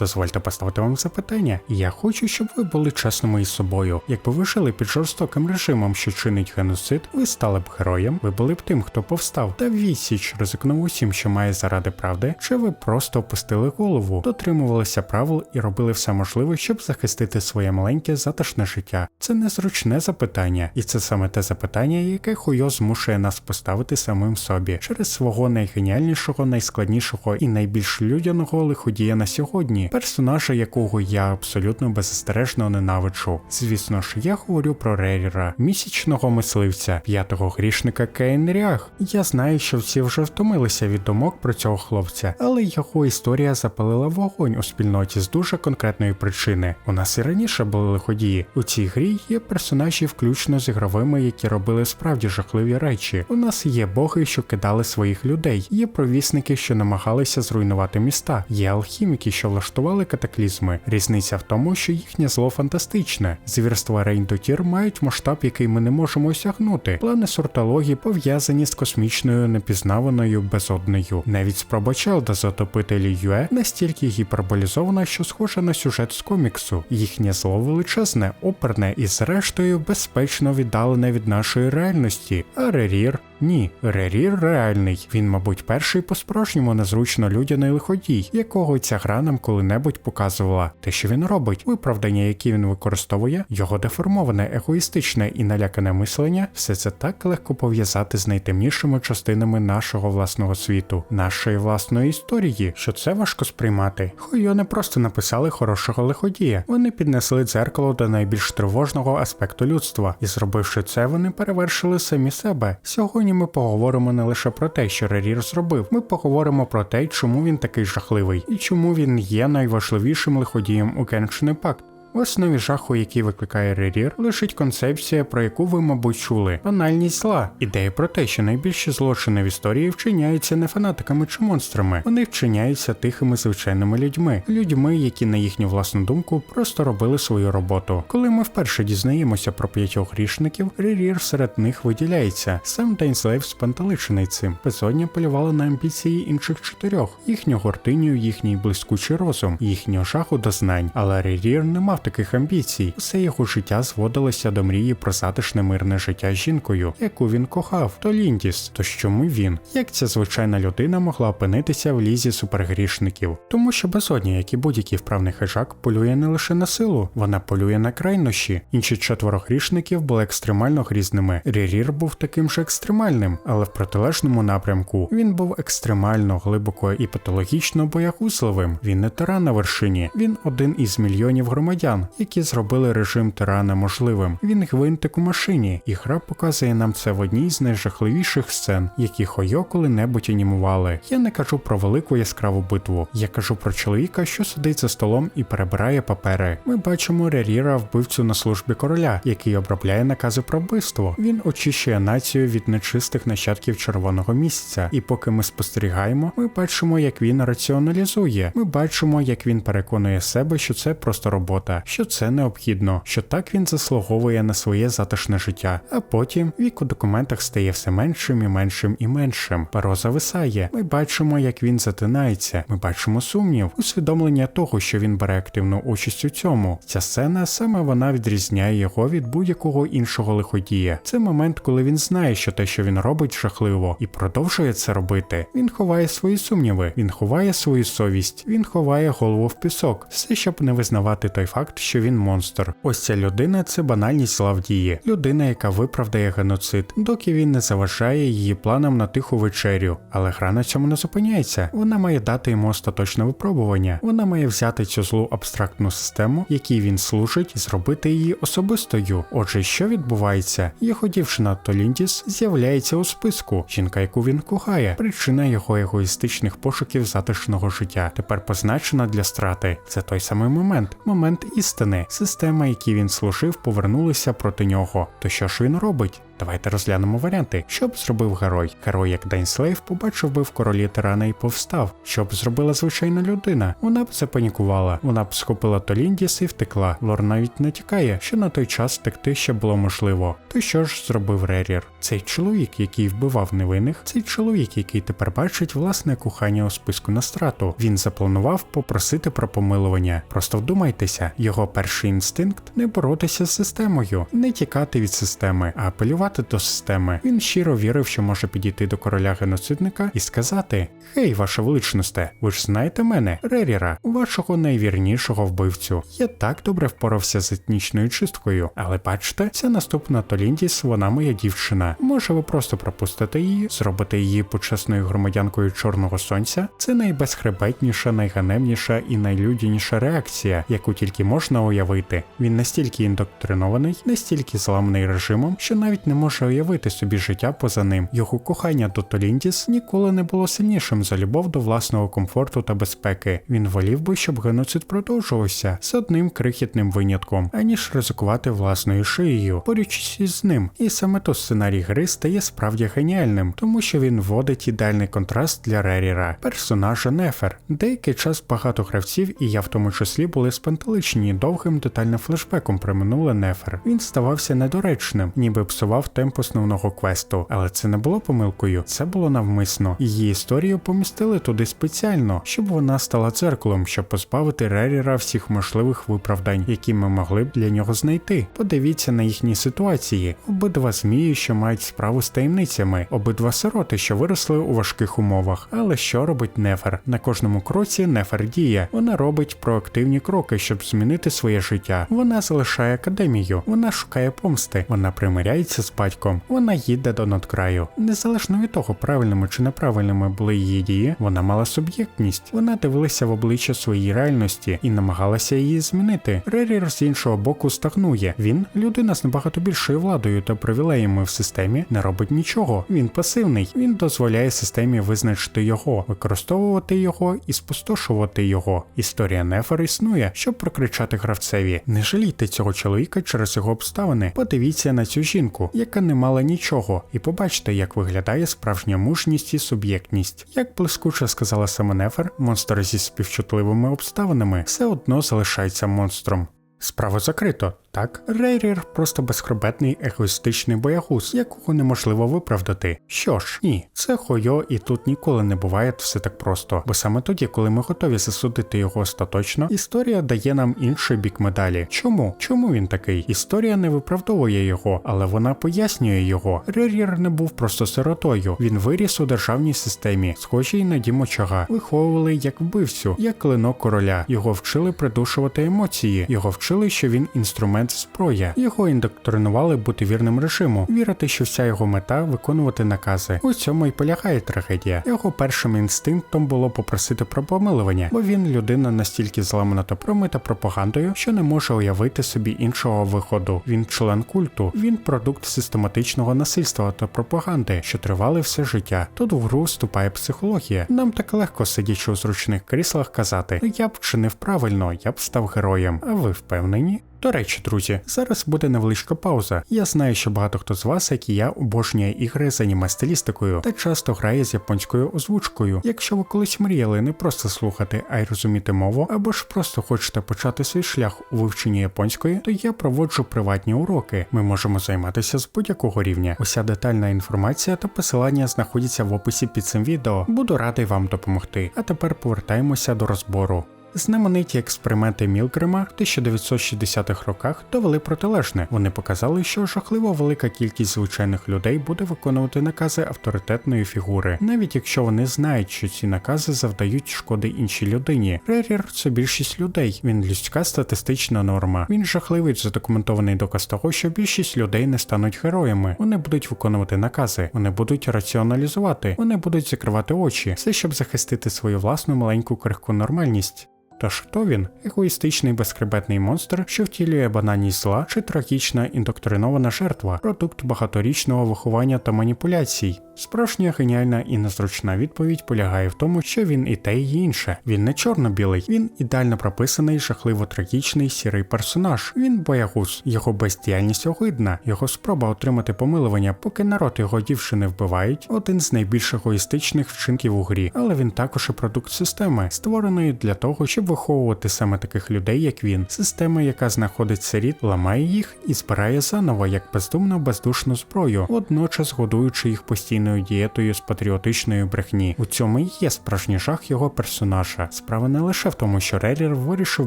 дозвольте поставити вам запитання. Я хочу, щоб ви були чесними із собою. Якби ви жили під жорстоким режимом, що чинить геноцид, ви стали б героєм, ви були б тим, хто повстав та відсіч ризикнув усім, що має заради правди, чи ви просто опустили голову, дотримувалися правил і робили все можливе, щоб захистити своє маленьке затишне життя. Це незручне запитання, і це саме те запитання, яке хуйо змушує нас поставити самим собі через свого найгеніальнішого, найскладнішого і найбільш людяного лиходія на сьогодні, персонажа, якого я абсолютно беззастережно ненавиджу. Звісно ж, я говорю про Реріра, місячного мисливця, п'ятого грішника Кейнрях. Я знаю, що всі вже втомилися від думок про цього хлопця, але його історія запалила вогонь у спільноті з дуже конкретної причини. У нас і раніше були лиходії. У цій грі є персонажі, включно з ігровими, які робили справді жахливі речі. У нас є боги, що кидали своїх людей, є провісники, що намагалися зруйнувати міста, є алхіміки, що влаштували катаклізми. Різниця в тому, що їхнє зло фантастичне. Звірства Рейндотір мають масштаб, який ми не можемо осягнути. Плани сортології пов'язані з космічною непізнаваною безодною. Навіть спроба Челда затопити Ліюе настільки гіперболізована, що схожа на сюжет з коміксу. Їхнє зло величезне, оперне і зрештою безпечно віддалене від нашої реальності. А Рерір ні, Рерір реальний. Він, мабуть, перший по-справжньому незручно людяний лиходій, якого ця гра нам коли-небудь показувала. Те, що він робить, виправдання, які він використовує, його деформоване, егоїстичне і налякане мислення, все це так легко пов'язати з найтемнішими частинами нашого власного світу, нашої власної історії, що це важко сприймати. Хойо не просто написали хорошого лиходія, вони піднесли дзеркало до найбільш тривожного аспекту людства, і зробивши це, вони перевершили самі себе. Сьогодні ми поговоримо не лише про те, що Рерір зробив, ми поговоримо про те, чому він такий жахливий і чому він є найважливішим лиходієм у Genshin Impact. В основі жаху, який викликає Рерір, лежить концепція, про яку ви, мабуть, чули банальність зла. Ідея про те, що найбільші злочини в історії вчиняються не фанатиками чи монстрами, вони вчиняються тихими звичайними людьми, людьми, які на їхню власну думку просто робили свою роботу. Коли ми вперше дізнаємося про п'ятьох грішників, Рерір серед них виділяється. Сам Дайнслейв спантеличений цим. Безодня полювала на амбіції інших чотирьох, їхню гординю, їхній блискучий розум, їхнього жаху до знань. Але Рерір не мав таких амбіцій. Усе його життя зводилося до мрії про затишне мирне життя з жінкою, яку він кохав, то Ліндіс. То чому він? Як ця звичайна людина могла опинитися в лізі супергрішників? Тому що безодня, як і будь-який вправний хижак, полює не лише на силу, вона полює на крайнощі. Інші четверо грішників були екстремально грізними. Рірір був таким же екстремальним, але в протилежному напрямку він був екстремально глибоко і патологічно боягузливим. Він не тиран на вершині, він один із мільйонів громадян, які зробили режим тирана можливим. Він гвинтик у машині, і гра показує нам це в одній з найжахливіших сцен, які Хойо коли-небудь анімували. Я не кажу про велику яскраву битву. Я кажу про чоловіка, що сидить за столом і перебирає папери. Ми бачимо Реріра, вбивцю на службі короля, який обробляє накази про вбивство. Він очищує націю від нечистих нащадків червоного місяця. І поки ми спостерігаємо, ми бачимо, як він раціоналізує. Ми бачимо, як він переконує себе, що це просто робота, що це необхідно, що так він заслуговує на своє затишне життя. А потім вік у документах стає все меншим і меншим і меншим. Перо зависає. Ми бачимо, як він затинається. Ми бачимо сумнів, усвідомлення того, що він бере активну участь у цьому. Ця сцена саме вона відрізняє його від будь-якого іншого лиходія. Це момент, коли він знає, що те, що він робить, жахливо, і продовжує це робити. Він ховає свої сумніви, він ховає свою совість, він ховає голову в пісок, все щоб не визнавати той факт, що він монстр. Ось ця людина це банальність зла в дії. людина, яка виправдає геноцид, доки він не заважає її планам на тиху вечерю. Але гра на цьому не зупиняється. Вона має дати йому остаточне випробування. Вона має взяти цю злу абстрактну систему, якій він служить, і зробити її особистою. Отже, що відбувається? Його дівчина Толіндіс з'являється у списку. Жінка, яку він кохає, причина його егоїстичних пошуків затишного життя. Тепер позначена для страти. Це той самий момент, момент істини. Система, якій він служив, повернулася проти нього. То що ж він робить? Давайте розглянемо варіанти, що б зробив герой. Герой, як Дайнслейв, побачив би в королі тирана і повстав. Що б зробила звичайна людина? Вона б запанікувала, вона б схопила Толіндіс і втекла. Лор навіть натякає, що на той час втекти ще було можливо. То що ж зробив Рерір? Цей чоловік, який вбивав невинних, цей чоловік, який тепер бачить власне кохання у списку на страту. Він запланував попросити про помилування. Просто вдумайтеся, його перший інстинкт не боротися з системою, не тікати від системи, а апелювати до системи. Він щиро вірив, що може підійти до короля геноцидника і сказати: Гей, ваша величносте, ви ж знаєте мене, Реріра, вашого найвірнішого вбивцю. Я так добре впорався з етнічною чисткою, але бачите, ця наступна Толіндіс, вона моя дівчина. Може, ви просто пропустите її, зробите її почесною громадянкою Чорного Сонця? Це найбезхребетніша, найганебніша і найлюдяніша реакція, яку тільки можна уявити. Він настільки індоктринований, настільки зламаний режимом, що навіть не може уявити собі життя поза ним. Його кохання до Толіндіс ніколи не було сильнішим за любов до власного комфорту та безпеки. Він волів би, щоб геноцид продовжувався з одним крихітним винятком, аніж ризикувати власною шиєю, борючись із ним. І саме то сценарій гри стає справді геніальним, тому що він вводить ідеальний контраст для Реріра, персонажа Нефер. Деякий час багато гравців, і я в тому числі були спантеличені довгим детальним флешбеком про минуле Нефер. Він ставався недоречним, ніби псував темп основного квесту, але це не було помилкою, це було навмисно. Її історію помістили туди спеціально, щоб вона стала дзеркалом, щоб позбавити Реріра всіх можливих виправдань, які ми могли б для нього знайти. Подивіться на їхні ситуації. Обидва змії, що мають справу з таємницями, обидва сироти, що виросли у важких умовах. Але що робить Нефер? На кожному кроці Нефер діє. Вона робить проактивні кроки, щоб змінити своє життя. Вона залишає академію, вона шукає помсти, вона примиряється з батьком, вона їде до надкраю. Незалежно від того, правильними чи неправильними були її дії, вона мала суб'єктність. Вона дивилася в обличчя своїй реальності і намагалася її змінити. Рерір з іншого боку стагнує. Він людина з набагато більшою владою та привілеями в системі, не робить нічого. Він пасивний. Він дозволяє системі визначити його, використовувати його і спустошувати його. Історія Нефер існує, щоб прокричати гравцеві. Не жалійте цього чоловіка через його обставини. Подивіться на цю жінку, яка не мала нічого, і побачте, як виглядає справжня мужність і суб'єктність. Як блискуче сказала Семенефер, монстр зі співчутливими обставинами все одно залишається монстром. Справу закрито. Так, Рейрір просто безхребетний егоїстичний боягуз, якого неможливо виправдати. Що ж, ні, це Хойо, і тут ніколи не буває все так просто. Бо саме тоді, коли ми готові засудити його остаточно, історія дає нам інший бік медалі. Чому? Чому він такий? Історія не виправдовує його, але вона пояснює його. Рейрір не був просто сиротою. Він виріс у державній системі, схожій на Дім Очага. Виховували як вбивцю, як клинок короля. Його вчили придушувати емоції, його вчили, що він інструмент зброя. Його індоктринували бути вірним режиму, вірити, що вся його мета виконувати накази. У цьому й полягає трагедія. Його першим інстинктом було попросити про помилування, бо він людина настільки зламана та пропагандою, що не може уявити собі іншого виходу. Він член культу, він продукт систематичного насильства та пропаганди, що тривали все життя. Тут в гру вступає психологія. Нам так легко сидячи у зручних кріслах казати: я б вчинив правильно, я б став героєм. А ви впевнені? До речі, друзі, зараз буде невеличка пауза. Я знаю, що багато хто з вас, як і я, обожнює ігри з аніме стилістикою та часто грає з японською озвучкою. Якщо ви колись мріяли не просто слухати, а й розуміти мову, або ж просто хочете почати свій шлях у вивченні японської, то я проводжу приватні уроки. Ми можемо займатися з будь-якого рівня. Уся детальна інформація та посилання знаходяться в описі під цим відео. Буду радий вам допомогти. А тепер повертаємося до розбору. Знамениті експерименти Мілгрема в 1960-х роках довели протилежне. Вони показали, що жахливо велика кількість звичайних людей буде виконувати накази авторитетної фігури, навіть якщо вони знають, що ці накази завдають шкоди іншій людині. Рерір це більшість людей. Він людська статистична норма. Він жахливий задокументований доказ того, що більшість людей не стануть героями. Вони будуть виконувати накази, вони будуть раціоналізувати, вони будуть закривати очі, все щоб захистити свою власну маленьку крихку нормальність. Тож хто він? Егоїстичний безхребетний монстр, що втілює банальність зла чи трагічна індоктринована жертва, продукт багаторічного виховання та маніпуляцій. Справжня геніальна і незручна відповідь полягає в тому, що він і те, і інше. Він не чорно-білий, він ідеально прописаний, жахливо трагічний сірий персонаж. Він боягуз, його бездіяльність огидна, його спроба отримати помилування, поки народ його дівчини вбивають, один з найбільш егоїстичних вчинків у грі, але він також і продукт системи, створеної для того, щоб виховувати саме таких людей, як він. Система, яка знаходить сиріт, ламає їх і збирає заново як бездумну бездушну зброю, водночас годуючи їх постійною дієтою з патріотичної брехні. У цьому і є справжній жах його персонажа. Справа не лише в тому, що Рерір вирішив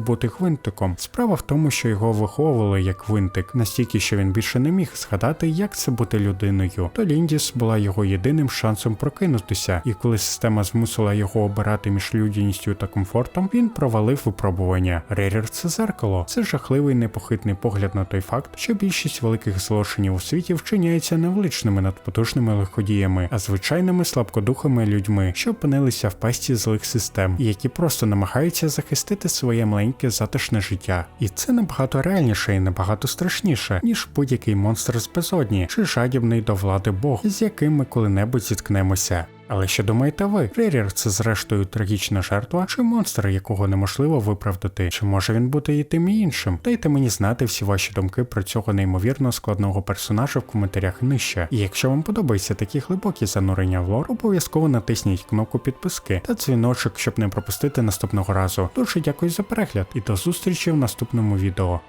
бути гвинтиком. Справа в тому, що його виховували як гвинтик, настільки, що він більше не міг згадати, як це бути людиною. То Ліндіс була його єдиним шансом прокинутися, і коли система змусила його обирати між людяністю та комфортом, він провалив випробування. Рерір це зеркало. Це жахливий непохитний погляд на той факт, що більшість великих злочинів у світі вчиняється не величними надпотужними лиходіями, а звичайними слабкодухими людьми, що опинилися в пасті злих систем, які просто намагаються захистити своє маленьке затишне життя. І це набагато реальніше і набагато страшніше, ніж будь-який монстр з безодні чи жадібний до влади Бог, з яким ми коли-небудь зіткнемося. Але що думаєте ви? Рерір це зрештою трагічна жертва чи монстр, якого неможливо виправдати? Чи може він бути і тим і іншим? Дайте мені знати всі ваші думки про цього неймовірно складного персонажа в коментарях нижче. І якщо вам подобаються такі глибокі занурення в лор, обов'язково натисніть кнопку підписки та дзвіночок, щоб не пропустити наступного разу. Дуже дякую за перегляд і до зустрічі в наступному відео.